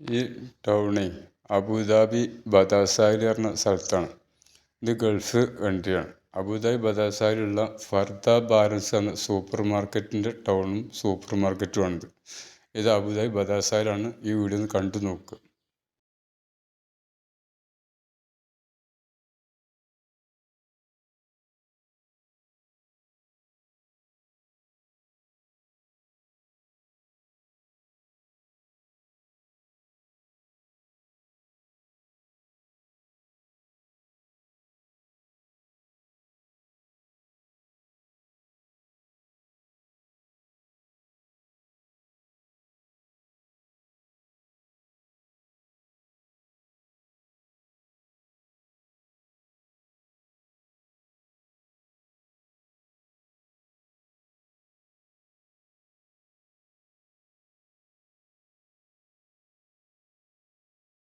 ഈ ടൗണേ അബുദാബി ബദാസാഹിൽ പറഞ്ഞ സ്ഥലത്താണ്. ഇത് ഗൾഫ് കൺട്രിയാണ്. അബുദാബി ബദാസാഹിലുള്ള ഫർദ ബാരൻസ് എന്ന സൂപ്പർ മാർക്കറ്റിന്റെ ടൗണും സൂപ്പർ മാർക്കറ്റുമാണിത് ഇത് അബുദാബി ബദാസാഹിലാണ് ഈ വീഡിയോ ഒന്ന് കണ്ടു നോക്കുക.